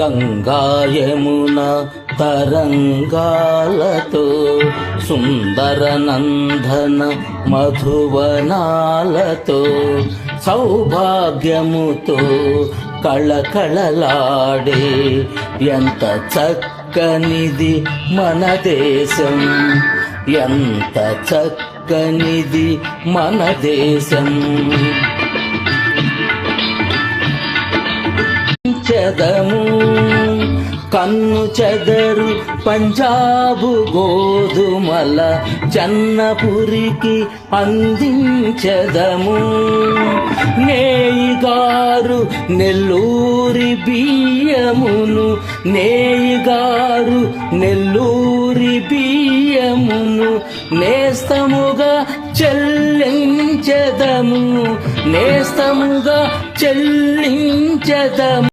గంగాయమున తరంగాలతో సుందర నందన మధువనాలతో సౌభాగ్యముతో కళకళలాడే ఎంత చక్కనిది మన దేశం ఎంత చక్కనిది మన దేశం. చదము కన్ను చెదరు పంజాబు గోధుమల చెన్నపురికి అందించదము. నేయిగారు నెల్లూరి బియ్యమును నేయిగారు నెల్లూరి బియ్యమును నేస్తముగా చెల్లించదము నేస్తముగా చెల్లించదము.